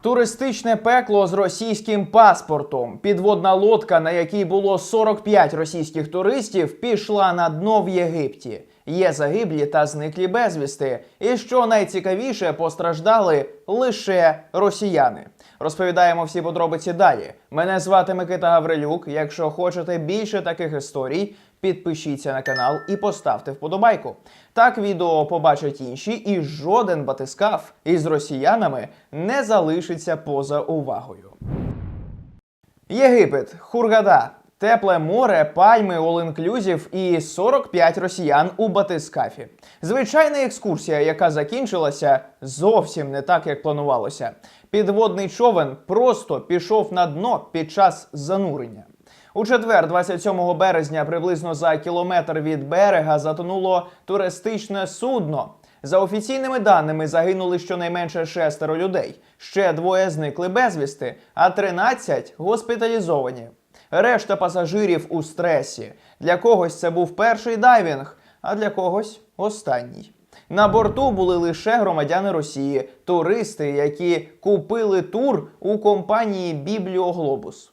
Туристичне пекло з російським паспортом. Підводна лодка, на якій було 45 російських туристів, пішла на дно в Єгипті. Є загиблі та зниклі безвісти. І що найцікавіше, постраждали лише росіяни. Розповідаємо всі подробиці далі. Мене звати Микита Гаврилюк. Якщо хочете більше таких історій, підпишіться на канал і поставте вподобайку. Так відео побачать інші, і жоден батискаф із росіянами не залишиться поза увагою. Єгипет, Хургада, тепле море, пальми, all-inclusive і 45 росіян у батискафі. Звичайна екскурсія, яка закінчилася зовсім не так, як планувалося. Підводний човен просто пішов на дно під час занурення. У четвер, 27 березня, приблизно за кілометр від берега затонуло туристичне судно. За офіційними даними загинули щонайменше шестеро людей. Ще двоє зникли безвісти, а 13 госпіталізовані. Решта пасажирів у стресі. Для когось це був перший дайвінг, а для когось останній. На борту були лише громадяни Росії, туристи, які купили тур у компанії Бібліоглобус.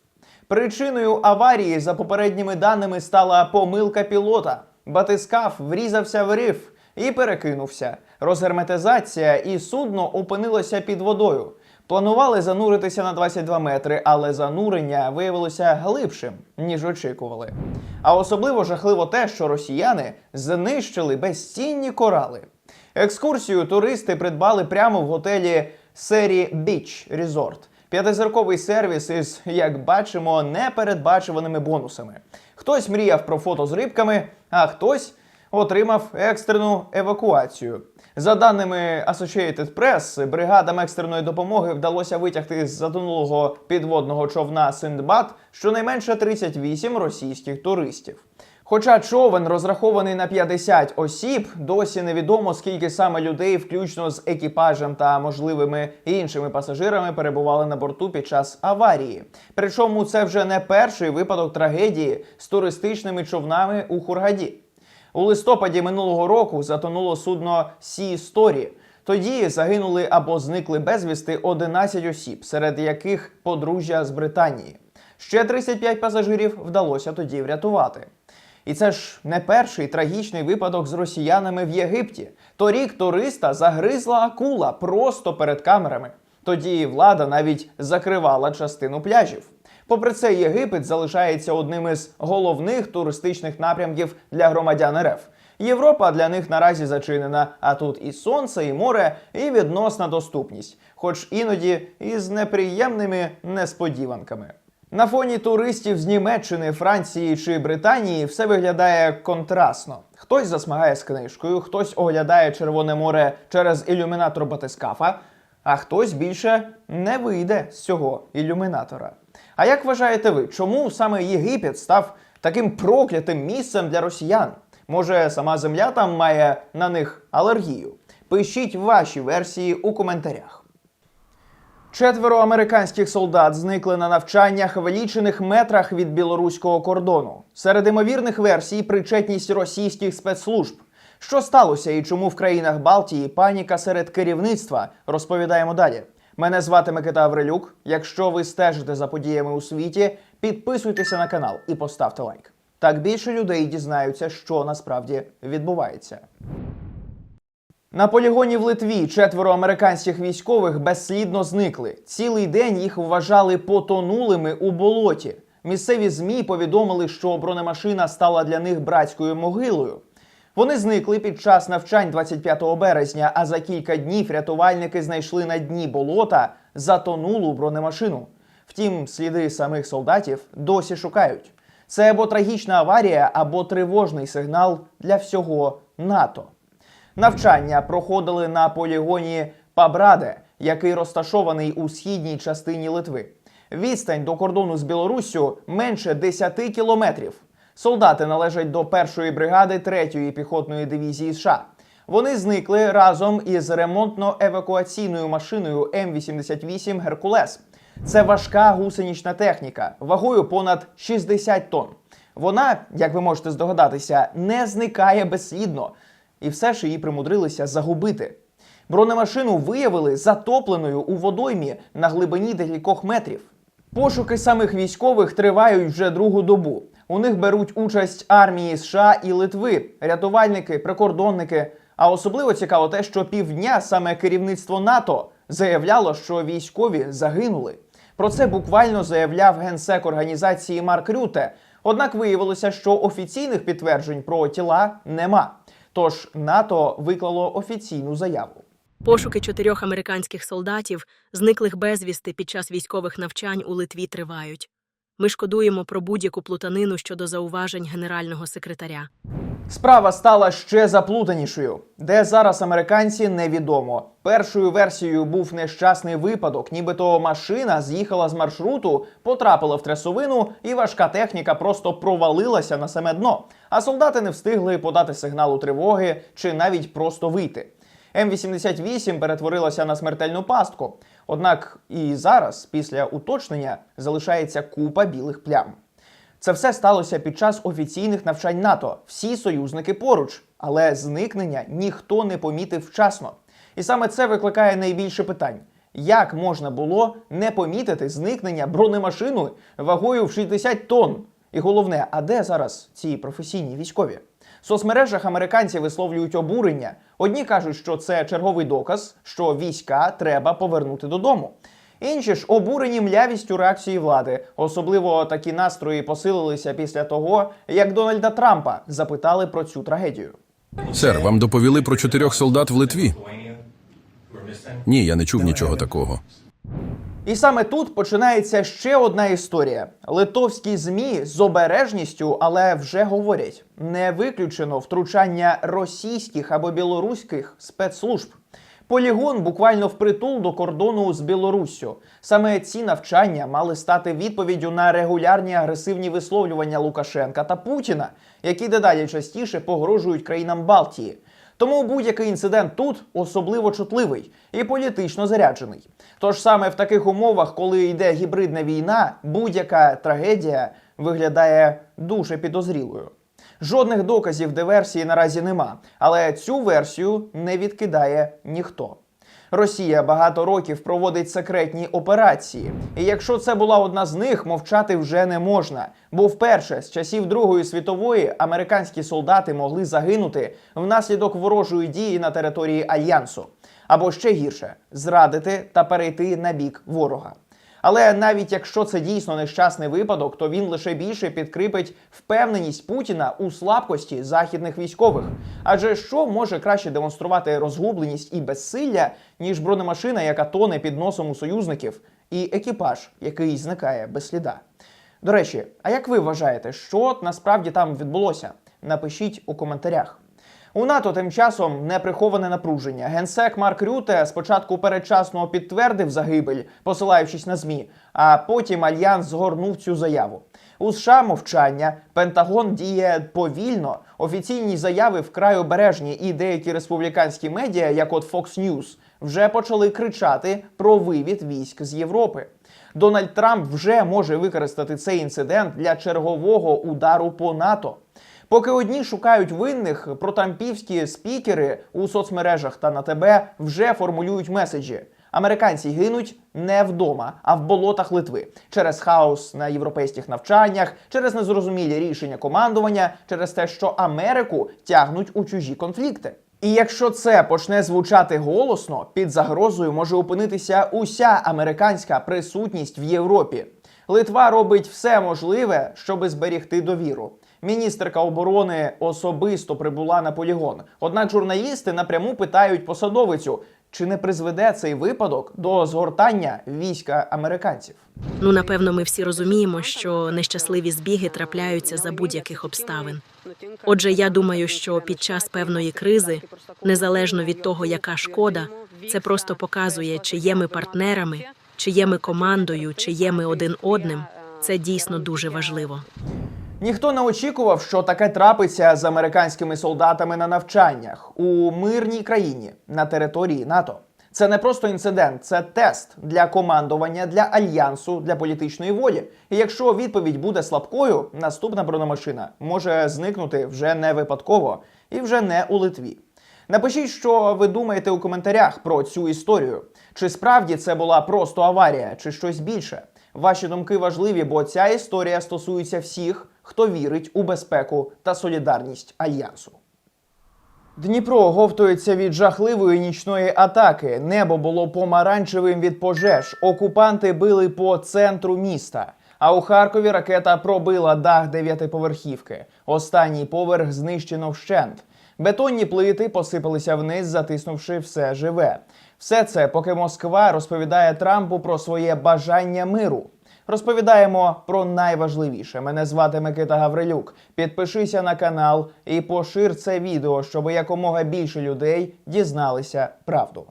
Причиною аварії, за попередніми даними, стала помилка пілота. Батискаф врізався в риф і перекинувся. Розгерметизація і судно опинилося під водою. Планували зануритися на 22 метри, але занурення виявилося глибшим, ніж очікували. А особливо жахливо те, що росіяни знищили безцінні корали. Екскурсію туристи придбали прямо в готелі Сері Біч Resort. П'ятизірковий сервіс із, як бачимо, непередбачуваними бонусами. Хтось мріяв про фото з рибками, а хтось отримав екстрену евакуацію. За даними Associated Press, бригадам екстреної допомоги вдалося витягти з затонулого підводного човна Синдбад щонайменше 38 російських туристів. Хоча човен розрахований на 50 осіб, досі невідомо скільки саме людей, включно з екіпажем та можливими іншими пасажирами, перебували на борту під час аварії. Причому це вже не перший випадок трагедії з туристичними човнами у Хургаді. У листопаді минулого року затонуло судно Сі Сторі. Тоді загинули або зникли безвісти 11 осіб, серед яких подружжя з Британії. Ще 35 пасажирів вдалося тоді врятувати. І це ж не перший трагічний випадок з росіянами в Єгипті. Торік туриста загризла акула просто перед камерами. Тоді влада навіть закривала частину пляжів. Попри це, Єгипет залишається одним із головних туристичних напрямків для громадян РФ. Європа для них наразі зачинена, а тут і сонце, і море, і відносна доступність, хоч іноді із неприємними несподіванками. На фоні туристів з Німеччини, Франції чи Британії все виглядає контрастно. Хтось засмагає з книжкою, хтось оглядає Червоне море через ілюмінатор батискафа, а хтось більше не вийде з цього ілюмінатора. А як вважаєте ви, чому саме Єгипет став таким проклятим місцем для росіян? Може, сама земля там має на них алергію? Пишіть ваші версії у коментарях. Четверо американських солдат зникли на навчаннях в лічених метрах від білоруського кордону. Серед імовірних версій причетність російських спецслужб. Що сталося і чому в країнах Балтії паніка серед керівництва? Розповідаємо далі. Мене звати Микита Аврилюк. Якщо ви стежите за подіями у світі, підписуйтеся на канал і поставте лайк. Так більше людей дізнаються, що насправді відбувається. На полігоні в Литві четверо американських військових безслідно зникли. Цілий день їх вважали потонулими у болоті. Місцеві змі повідомили, що бронемашина стала для них братською могилою. Вони зникли під час навчань 25 березня, а за кілька днів рятувальники знайшли на дні болота затонулу бронемашину. Втім, сліди самих солдатів досі шукають. Це або трагічна аварія, або тривожний сигнал для всього НАТО. Навчання проходили на полігоні Пабраде, який розташований у східній частині Литви. Відстань до кордону з Білоруссю менше 10 кілометрів. Солдати належать до першої бригади 3-ї піхотної дивізії США. Вони зникли разом із ремонтно-евакуаційною машиною М88 Геркулес. Це важка гусенична техніка вагою понад 60 тонн. Вона, як ви можете здогадатися, не зникає безслідно, і все ж її примудрилися загубити. Бронемашину виявили затопленою у водоймі на глибині декількох метрів. Пошуки самих військових тривають вже другу добу. У них беруть участь армії США і Литви, рятувальники, прикордонники. А особливо цікаво те, що півдня саме керівництво НАТО заявляло, що військові загинули. Про це буквально заявляв генсек організації Марк Рюте. Однак виявилося, що офіційних підтверджень про тіла нема. Тож НАТО виклало офіційну заяву. Пошуки чотирьох американських солдатів, зниклих безвісти під час військових навчань у Литві, тривають. Ми шкодуємо про будь-яку плутанину щодо зауважень генерального секретаря. Справа стала ще заплутанішою. Де зараз американці невідомо. Першою версією був нещасний випадок, нібито машина з'їхала з маршруту, потрапила в трясовину, і важка техніка просто провалилася на саме дно. А солдати не встигли подати сигналу тривоги чи навіть просто вийти. М88 перетворилася на смертельну пастку. Однак і зараз, після уточнення, залишається купа білих плям. Це все сталося під час офіційних навчань НАТО. Всі союзники поруч, але зникнення ніхто не помітив вчасно. І саме це викликає найбільше питань: як можна було не помітити зникнення бронемашини вагою в 60 тонн? І головне, а де зараз ці професійні військові? В соцмережах американці висловлюють обурення. Одні кажуть, що це черговий доказ, що війська треба повернути додому. Інші ж обурені млявістю реакції влади. Особливо такі настрої посилилися після того, як Дональда Трампа запитали про цю трагедію. Сер, вам доповіли про чотирьох солдат в Литві? Ні, я не чув нічого такого. І саме тут починається ще одна історія. Литовські змі з обережністю, але вже говорять: не виключено втручання російських або білоруських спецслужб. Полігон буквально впритул до кордону з Білоруссю. Саме ці навчання мали стати відповіддю на регулярні агресивні висловлювання Лукашенка та Путіна, які дедалі частіше погрожують країнам Балтії. Тому будь-який інцидент тут особливо чутливий і політично заряджений. Тож саме в таких умовах, коли йде гібридна війна, будь-яка трагедія виглядає дуже підозрілою. Жодних доказів диверсії наразі нема, але цю версію не відкидає ніхто. Росія багато років проводить секретні операції, і якщо це була одна з них, мовчати вже не можна. Бо вперше з часів Другої світової американські солдати могли загинути внаслідок ворожої дії на території альянсу, або ще гірше зрадити та перейти на бік ворога. Але навіть якщо це дійсно нещасний випадок, то він лише більше підкріпить впевненість Путіна у слабкості західних військових. Адже що може краще демонструвати розгубленість і безсилля, ніж бронемашина, яка тоне під носом у союзників, і екіпаж, який зникає без сліда. До речі, а як ви вважаєте, що насправді там відбулося? Напишіть у коментарях. У НАТО тим часом неприховане напруження. Генсек Марк Рюте спочатку передчасно підтвердив загибель, посилаючись на змі, а потім альянс згорнув цю заяву. У США мовчання, Пентагон діє повільно. Офіційні заяви вкрай обережні, і деякі республіканські медіа, як от Fox News, вже почали кричати про вивід військ з Європи. Дональд Трамп вже може використати цей інцидент для чергового удару по НАТО. Поки одні шукають винних, протрампівські спікери у соцмережах та на ТБ вже формулюють меседжі. Американці гинуть не вдома, а в болотах Литви через хаос на європейських навчаннях, через незрозумілі рішення командування, через те, що Америку тягнуть у чужі конфлікти. І якщо це почне звучати голосно, під загрозою може опинитися уся американська присутність в Європі. Литва робить все можливе, щоби зберігти довіру. Міністерка оборони особисто прибула на полігон. Однак журналісти напряму питають посадовицю, чи не призведе цей випадок до згортання війська американців. Ну, напевно, ми всі розуміємо, що нещасливі збіги трапляються за будь-яких обставин. Отже, я думаю, що під час певної кризи, незалежно від того, яка шкода, це просто показує, чи є ми партнерами, чи є ми командою, чи є ми один одним. Це дійсно дуже важливо. Ніхто не очікував, що таке трапиться з американськими солдатами на навчаннях у мирній країні на території НАТО. Це не просто інцидент, це тест для командування, для альянсу, для політичної волі. І якщо відповідь буде слабкою, наступна бронемашина може зникнути вже не випадково і вже не у Литві. Напишіть, що ви думаєте у коментарях про цю історію. Чи справді це була просто аварія, чи щось більше? Ваші думки важливі, бо ця історія стосується всіх, хто вірить у безпеку та солідарність альянсу. Дніпро оговтується від жахливої нічної атаки. Небо було помаранчевим від пожеж. Окупанти били по центру міста. А у Харкові ракета пробила дах дев'ятиповерхівки. Останній поверх знищено вщент. Бетонні плити посипалися вниз, затиснувши все живе. Все це, поки Москва розповідає Трампу про своє бажання миру. Розповідаємо про найважливіше. Мене звати Микита Гаврилюк. Підпишися на канал і пошир це відео, щоб якомога більше людей дізналися правду.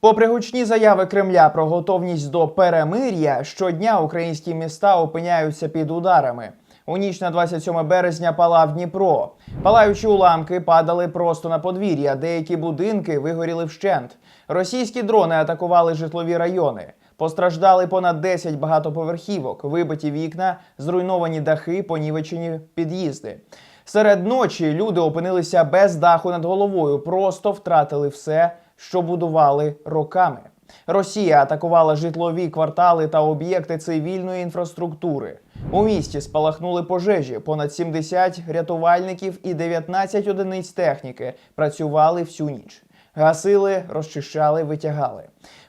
Попри гучні заяви Кремля про готовність до перемир'я, щодня українські міста опиняються під ударами. У ніч на 27 березня палав Дніпро. Палаючі уламки падали просто на подвір'я. Деякі будинки вигоріли вщент. Російські дрони атакували житлові райони. Постраждали понад 10 багатоповерхівок, вибиті вікна, зруйновані дахи, понівечені під'їзди. Серед ночі люди опинилися без даху над головою, просто втратили все, що будували роками. Росія атакувала житлові квартали та об'єкти цивільної інфраструктури. У місті спалахнули пожежі. Понад 70 рятувальників і 19 одиниць техніки працювали всю ніч. Гасили, розчищали, витягали.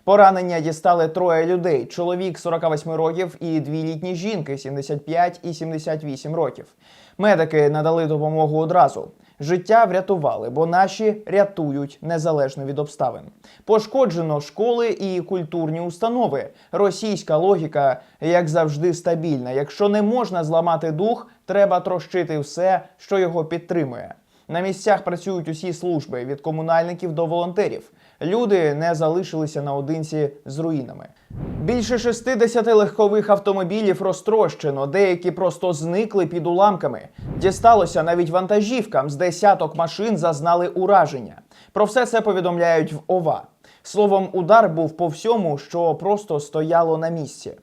Поранення дістали троє людей: чоловік 48 років і дві літні жінки 75 і 78 років. Медики надали допомогу одразу. Життя врятували, бо наші рятують незалежно від обставин. Пошкоджено школи і культурні установи. Російська логіка, як завжди, стабільна. Якщо не можна зламати дух, треба трощити все, що його підтримує. На місцях працюють усі служби від комунальників до волонтерів. Люди не залишилися наодинці з руїнами. Більше 60 легкових автомобілів розтрощено, деякі просто зникли під уламками. Дісталося навіть вантажівкам з десяток машин зазнали ураження. Про все це повідомляють в ОВА. Словом, удар був по всьому, що просто стояло на місці.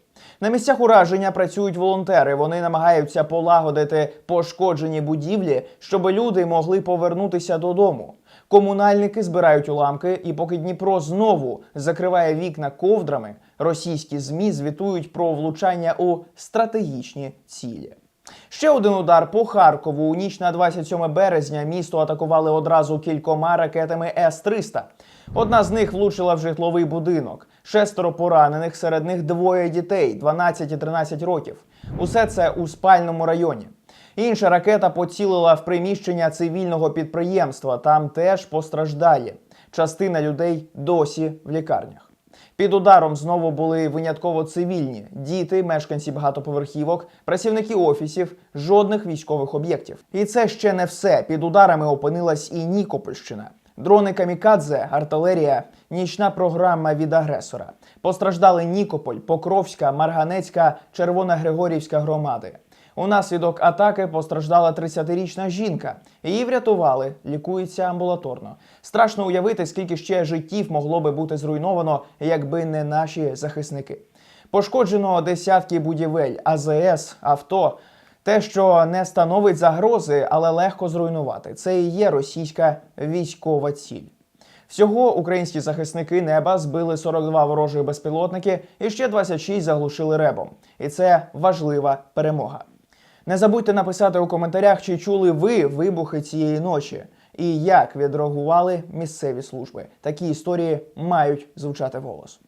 На місцях ураження працюють волонтери. Вони намагаються полагодити пошкоджені будівлі, щоб люди могли повернутися додому. Комунальники збирають уламки, і поки Дніпро знову закриває вікна ковдрами, російські змі звітують про влучання у стратегічні цілі. Ще один удар по Харкову. У ніч на 27 березня місто атакували одразу кількома ракетами С-300. Одна з них влучила в житловий будинок. Шестеро поранених, серед них двоє дітей 12 і 13 років. Усе це у спальному районі. Інша ракета поцілила в приміщення цивільного підприємства. Там теж постраждалі. Частина людей досі в лікарнях. Під ударом знову були винятково цивільні діти, мешканці багатоповерхівок, працівники офісів, жодних військових об'єктів. І це ще не все. Під ударами опинилась і Нікопольщина. Дрони камікадзе, артилерія, нічна програма від агресора. Постраждали Нікополь, Покровська, Марганецька, Червона Григорівська громади. Унаслідок атаки постраждала 30-річна жінка. Її врятували, лікується амбулаторно. Страшно уявити, скільки ще життів могло би бути зруйновано, якби не наші захисники. Пошкоджено десятки будівель, АЗС, авто. Те, що не становить загрози, але легко зруйнувати. Це і є російська військова ціль. Всього українські захисники неба збили 42 ворожі безпілотники і ще 26 заглушили ребом. І це важлива перемога. Не забудьте написати у коментарях, чи чули ви вибухи цієї ночі, і як відреагували місцеві служби. Такі історії мають звучати вголос.